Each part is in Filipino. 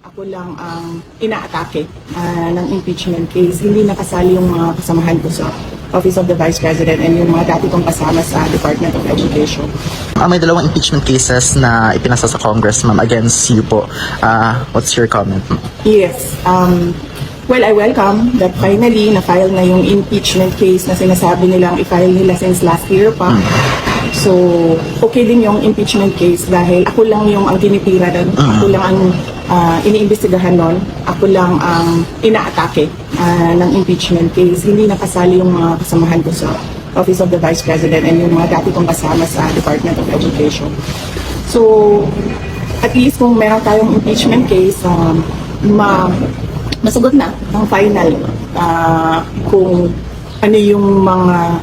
ako lang ang inaatake ah, ng impeachment case. Hindi nakasali yung mga kasamahan ko sa Office of the Vice President and yung mga dati kong kasama sa Department of Education. Ah, may dalawang impeachment cases na ipinasa sa Congress, ma'am, against you po. Ah, what's your comment? Yes. Um, well, I welcome that finally na-file na yung impeachment case na sinasabi nilang i-file nila since last year pa. So, okay din yung impeachment case dahil ako lang yung ang tinitira doon. Ako lang ang ah, iniimbestigahan nun. Ako lang ang inaatake ah, ng impeachment case. Hindi nakasali yung mga kasamahan ko sa Office of the Vice President and yung mga dati kong kasama sa Department of Education. So, at least kung meron tayong impeachment case, um, ma masagot na ang final ah, kung ano yung mga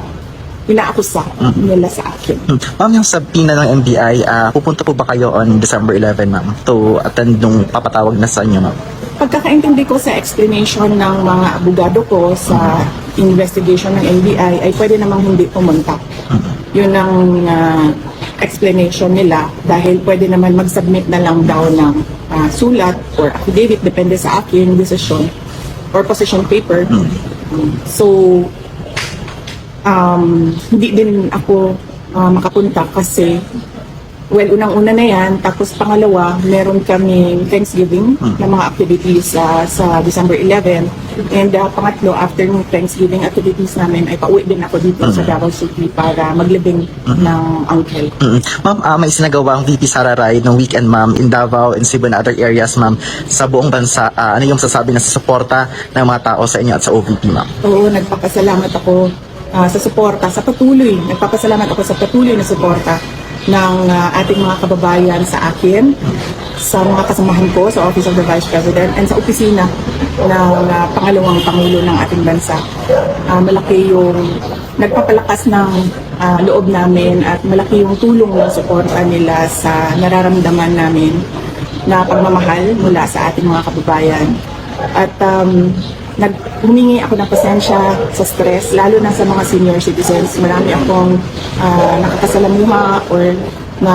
inaakusa nila sa akin. Hmm. Ma'am, yung subpoena ng NBI, ah, pupunta po ba kayo on December 11, ma'am, to attend nung papatawag na sa inyo, ma'am? Pagkakaintindi ko sa explanation ng mga abogado ko sa investigation ng NBI ay pwede namang hindi pumunta. Yun ang ah, explanation nila dahil pwede naman mag-submit na lang daw ng ah, sulat or affidavit depende sa akin decision or position paper. Um, so um, hindi din ako ah, makapunta kasi Well, unang-una na yan. Tapos pangalawa, meron kaming Thanksgiving na mga activities sa sa December 11. And uh, pangatlo, after ng Thanksgiving activities namin, ay pauwi din ako dito sa Davao City para maglibing ng uncle. Mm. Ma'am, ah, may sinagawa ang VP Sara Rai ng weekend, ma'am, in Davao and Cebu and other areas, ma'am, sa buong bansa. Ah, ano yung sasabi na sa suporta ng mga tao sa inyo at sa OVP, ma'am? Oo, nagpapasalamat ako ah, sa suporta, sa patuloy. Nagpapasalamat ako sa patuloy na suporta ng ah, ating mga kababayan sa akin, sa mga kasamahan ko sa Office of the Vice President, and sa opisina ng ah, pangalawang Pangulo ng ating bansa. Ah, malaki yung nagpapalakas ng ah, loob namin at malaki yung tulong ng suporta nila sa nararamdaman namin na pagmamahal mula sa ating mga kababayan. At um, nag humingi ako ng pasensya sa stress, lalo na sa mga senior citizens. Marami akong ah, nakakasalamuha or na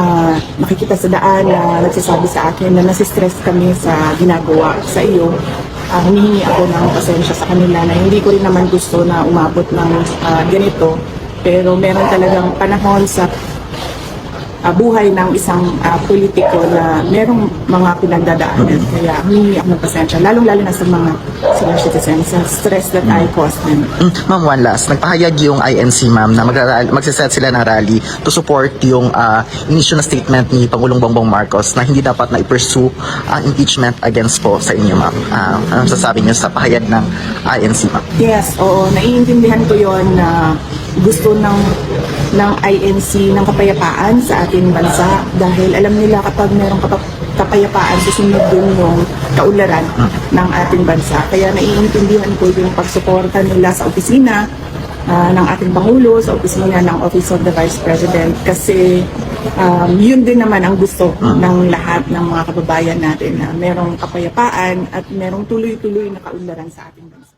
nakikita sa daan na nagsasabi sa akin na nasistress kami sa ginagawa sa iyo. Ah, humihingi ako ng pasensya sa kanila na hindi ko rin naman gusto na umabot ng ah, ganito. Pero meron talagang panahon sa ah, buhay ng isang ah, politiko na merong mga pinagdadaanan. Kaya humingi ako ng pasensya, lalong-lalo na sa mga senior citizens, sa stress that I caused them. Mm, Ma'am, one last. Nagpahayag yung INC, ma'am, na magsiset sila ng rally to support yung uh, initial na statement ni Pangulong Bongbong Marcos na hindi dapat na i-pursue ang impeachment against po sa inyo, ma'am. Ah, anong sasabi niyo sa pahayag ng INC, ma'am? Yes, oo, naiintindihan ko yon na gusto ng ng INC ng kapayapaan sa ating bansa dahil alam nila kapag merong kapa- kapayapaan susunod dun yung kaularan ng ating bansa. Kaya naiintindihan ko yung pagsuporta nila sa opisina ah, ng ating Pangulo, sa opisina ng Office of the Vice President kasi um, yun din naman ang gusto ng lahat ng mga kababayan natin na merong kapayapaan at merong tuloy-tuloy na kaunlaran sa ating bansa.